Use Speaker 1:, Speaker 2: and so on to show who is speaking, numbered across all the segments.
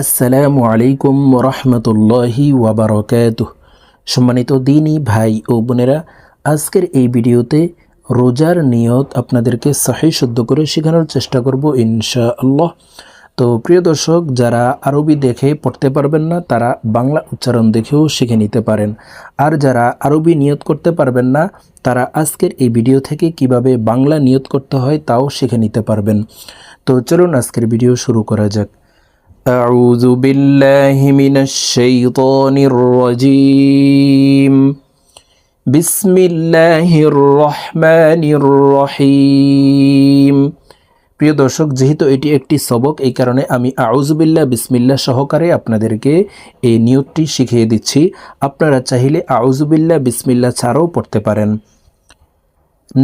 Speaker 1: আসসালামু আলাইকুম রহমতুল্লাহি ওয়াবারকাত সম্মানিত দিনই ভাই ও বোনেরা, আজকের এই ভিডিওতে রোজার নিয়ত আপনাদেরকে সহি শুদ্ধ করে শেখানোর চেষ্টা করব ইনশা আল্লাহ তো প্রিয় দর্শক, যারা আরবি দেখে পড়তে পারবেন না, তারা বাংলা উচ্চারণ দেখেও শিখে নিতে পারেন। আর যারা আরবি নিয়ত করতে পারবেন না, তারা আজকের এই ভিডিও থেকে কীভাবে বাংলা নিয়ত করতে হয়, তাও শিখে নিতে পারবেন। তো চলুন আজকের ভিডিও শুরু করা যাক। أعوذ بالله من الشيطان الرجيم بسم الله الرحمن الرحيم প্রিয় দর্শক যেহেতু এটি একটি সবক এই কারণে আমি আউজুবিল্লাহ বিসমিল্লাহ সহকারে আপনাদেরকে এই নিয়তটি শিখিয়ে দিচ্ছি আপনারা চাইলে আউজুবিল্লাহ বিসমিল্লাহ ছাড়াও পড়তে পারেন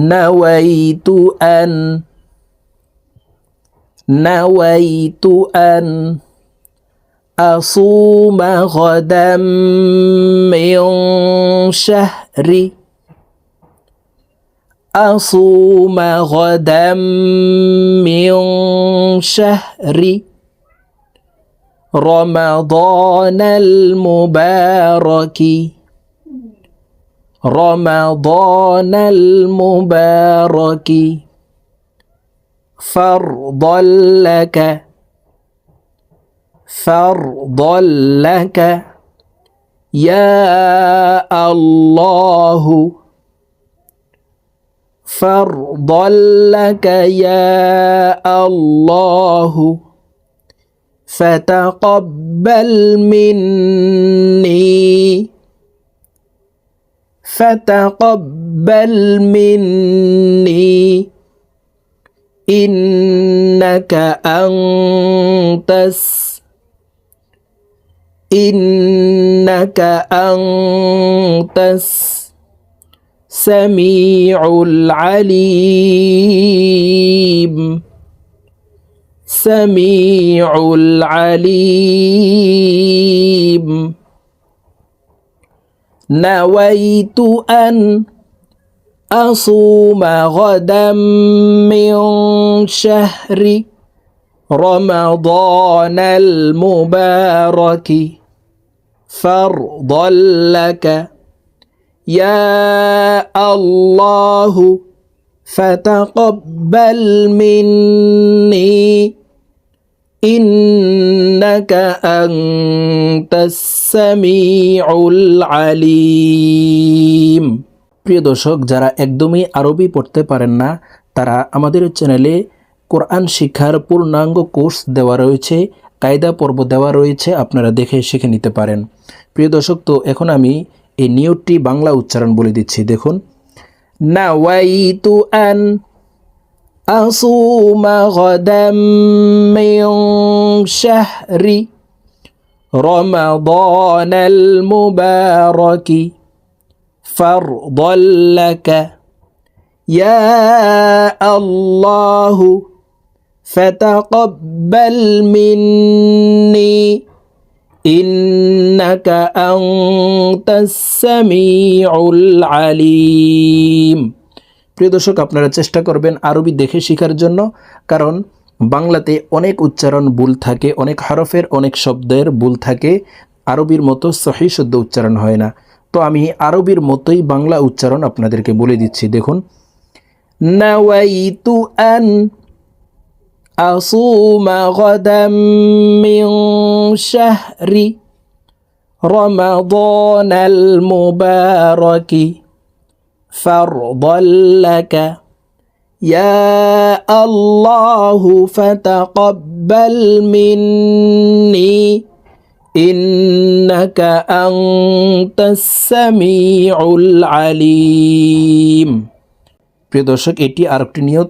Speaker 1: নাওয়াইতু আন নাওয়াইতু আন أصوم غدا من شهري أصوم غدا من شهري رمضان المبارك. رمضان المبارك. فرضا لك. فرضا لك يا الله فرضا لك يا الله فتقبل مني فتقبل مني إنك أنت إنك أنت السميع العليم. سميع العليم. نويت أن أصوم غدا من شهر رمضان المبارك. فرضا لك يا الله فتقبل مني إنك أنت السميع العليم প্রিয় দর্শক যারা একদমই আরবি পড়তে পারেন না তারা আমাদের চ্যানেলে কোরআন শিক্ষার পূর্ণাঙ্গ কোর্স দেওয়া রয়েছে কায়দা পর্ব দেওয়া রয়েছে আপনারা দেখে শিখে নিতে পারেন প্রিয় দর্শক তো এখন আমি এই নিয়তটি বাংলা উচ্চারণ বলে দিচ্ছি দেখুন নাওয়াইতু আন أصوم غدا من شهر رمضان المبارك فرضا لك يا الله فتقبل مني إنك أنت السميع العليم প্রিয় দর্শক আপনারা চেষ্টা করবেন আরবি দেখে শেখার জন্য কারণ বাংলাতে অনেক উচ্চারণ ভুল থাকে অনেক হরফের অনেক শব্দের ভুল থাকে আরবির মতো সহি শুদ্ধ উচ্চারণ হয় না তো আমি আরবির মতোই বাংলা উচ্চারণ আপনাদেরকে বলে দিচ্ছি দেখুন নাওয়াইতু আন أصوم غدا من شهر رمضان المبارك فرضا لك يا الله فتقبل مني إنك أنت السميع العليم প্রিয় দর্শক এটি আরেকটি নিয়ত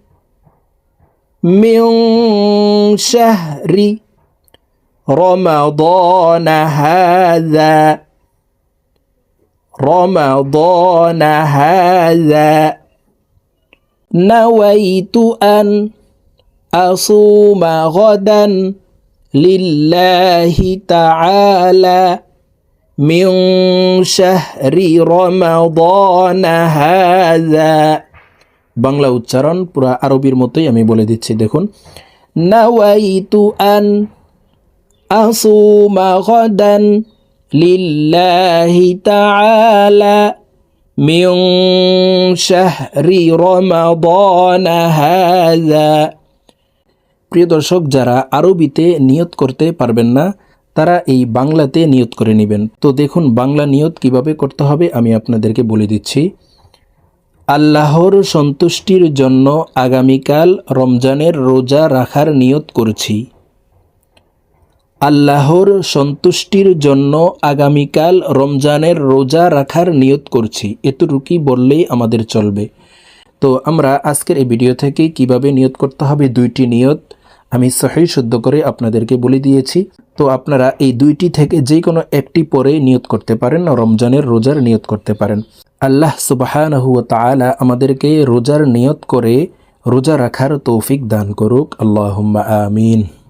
Speaker 1: من شهر رمضان هذا. رمضان هذا. نويت أن أصوم غدا لله تعالى. من شهر رمضان هذا. বাংলা উচ্চারণ, পুরা আরবির মতোই আমি বলে দিচ্ছি, দেখুন। নাওয়াইতু আন আসুমা গদান প্রিয় দর্শক, যারা আরবিতে নিয়ত করতে পারবেন না, তারা এই বাংলাতে নিয়ত করে নেবেন। তো দেখুন, বাংলা নিয়ত কীভাবে করতে হবে আমি আপনাদেরকে বলে দিচ্ছি। আল্লাহর সন্তুষ্টির জন্য আগামীকাল রমজানের রোজা রাখার নিয়ত করছি। আল্লাহর সন্তুষ্টির জন্য আগামীকাল রমজানের রোজা রাখার নিয়ত করছি। এতটুকুই বললেই আমাদের চলবে। তো আমরা আজকের এই ভিডিও থেকে কীভাবে নিয়ত করতে হবে দুইটি নিয়ত আমি সহি শুদ্ধ করে আপনাদেরকে বলে দিয়েছি। তো আপনারা এই দুইটি থেকে যে কোনো একটি পরে নিয়ত করতে পারেন, রমজানের রোজার নিয়ত করতে পারেন। আল্লাহ তাআলা আমাদেরকে রোজার নিয়ত করে রোজা রাখার তৌফিক দান করুক। আল্লাহ আমিন।